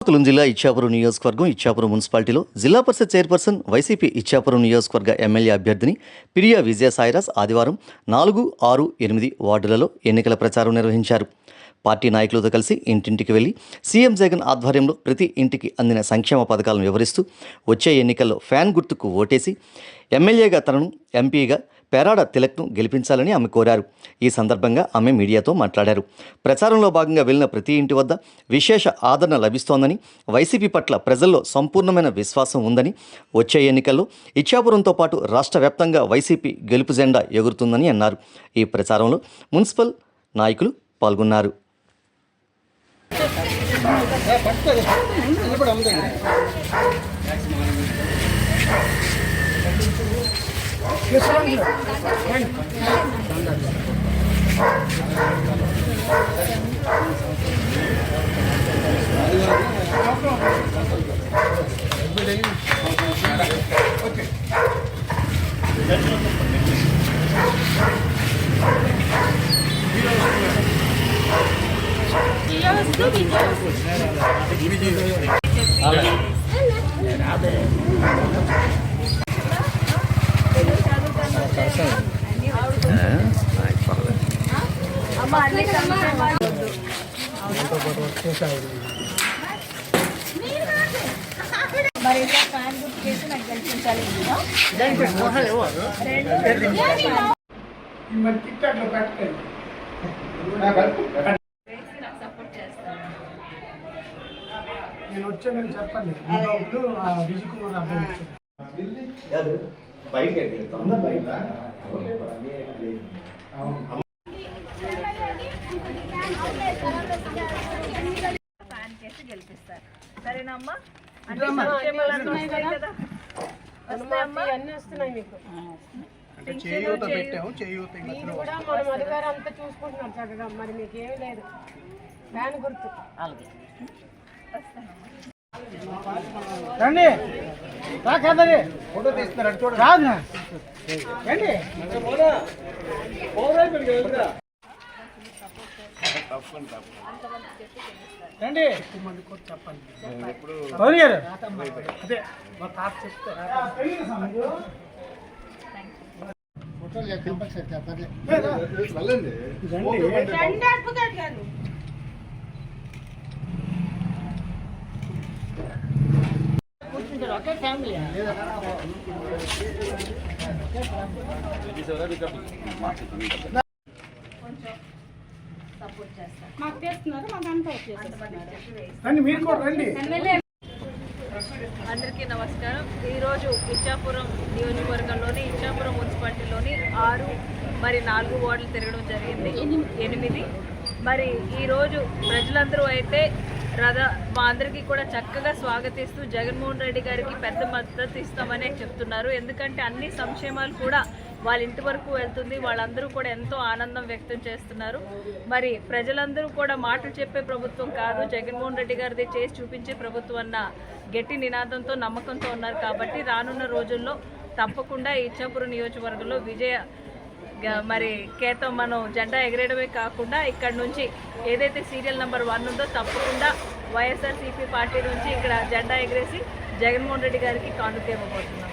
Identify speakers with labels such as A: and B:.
A: శ్రీకాకుళం జిల్లా ఇచ్చాపురం నియోజకవర్గం ఇచ్చాపురం మున్సిపాలిటీలో జిల్లా పరిషత్ చైర్పర్సన్ వైసీపీ ఇచ్చాపురం నియోజకవర్గ ఎమ్మెల్యే అభ్యర్థిని పిరియా విజయసాయిరాజ్ ఆదివారం నాలుగు ఆరు ఎనిమిది వార్డులలో ఎన్నికల ప్రచారం నిర్వహించారు. పార్టీ నాయకులతో కలిసి ఇంటింటికి వెళ్ళి సీఎం జగన్ ఆధ్వర్యంలో ప్రతి ఇంటికి అందిన సంక్షేమ పథకాలను వివరిస్తూ వచ్చే ఎన్నికల్లో ఫ్యాన్ గుర్తుకు ఓటేసి ఎమ్మెల్యేగా తనను ఎంపీగా పెరాడ తిలక్ను గెలిపించాలని ఆమె కోరారు. ఈ సందర్భంగా ఆమె మీడియాతో మాట్లాడారు. ప్రచారంలో భాగంగా వెళ్ళిన ప్రతి ఇంటి వద్ద విశేష ఆదరణ లభిస్తోందని వైసీపీ పట్ల ప్రజల్లో సంపూర్ణమైన విశ్వాసం ఉందని వచ్చే ఎన్నికల్లో ఇచ్చాపురంతో పాటు రాష్ట్ర వ్యాప్తంగా వైసీపీ గెలుపు జెండా ఎగురుతుందని అన్నారు. ఈ ప్రచారంలో మున్సిపల్ నాయకులు పాల్గొన్నారు.
B: Amen. Amen. మరి ఫ్యాన్ చేసి నాకు
C: నేను వచ్చానని చెప్పండి ఇప్పుడు ఆ విజయకుమార్ అబ్బాయి వచ్చాడు.
B: ఫ్యాన్ చేసి గెలిపిస్తారు సరేనమ్మా? అంటే
C: ఇదమ్మా.
B: సంక్షేమాలన్నీ వస్తాయి కదా. వస్తాయమ్మా?
D: అన్నీ వస్తున్నాయి మీకు.
C: అంటే చేయూత పెట్టాము చేయూత ఈ
D: మీరు కూడా మన మధుగారు అంతా చూసుకుంటున్నారు చక్కగా. మరి మీకు ఏమీ లేదు. ఫ్యాన్ గుర్తు.
C: రండి. రా కాదండి ఫోటో తీస్తున్నారు అటు చూడండి రాదు రండి. రండి. చెప్పండి గారు. అదే మా తాత చెప్తే
B: సపోర్ట్ చేస్తారు
D: మాకు చేస్తున్నారు మాకు అంతా
C: రండి
E: అందరికీ నమస్కారం. ఈరోజు ఇచ్చాపురం నియోజకవర్గంలోని ఇచ్చాపురం మున్సిపాలిటీలోని ఆరు మరి నాలుగు వార్డులు తిరగడం జరిగింది. ఎనిమిది. మరి ఈరోజు ప్రజలందరూ అయితే రాధా మా అందరికీ కూడా చక్కగా స్వాగతిస్తూ జగన్మోహన్ రెడ్డి గారికి పెద్ద మద్దతు ఇస్తామని చెప్తున్నారు. ఎందుకంటే అన్ని సంక్షేమాలు కూడా వాళ్ళ ఇంటి వరకు వెళ్తుంది. వాళ్ళందరూ కూడా ఎంతో ఆనందం వ్యక్తం చేస్తున్నారు. మరి ప్రజలందరూ కూడా మాటలు చెప్పే ప్రభుత్వం కాదు. జగన్మోహన్ రెడ్డి గారిది చేసి చూపించే ప్రభుత్వం అన్న గట్టి నినాదంతో నమ్మకంతో ఉన్నారు. కాబట్టి రానున్న రోజుల్లో తప్పకుండా ఇచ్చాపురం నియోజకవర్గంలో విజయ మరి కేతం మనం జెండా ఎగరేయడమే కాకుండా ఇక్కడ నుంచి ఏదైతే సీరియల్ నెంబర్ వన్ ఉందో తప్పకుండా వైఎస్ఆర్సీపీ పార్టీ నుంచి ఇక్కడ జెండా ఎగరేసి జగన్మోహన్ రెడ్డి గారికి కానుకేమబోతున్నాం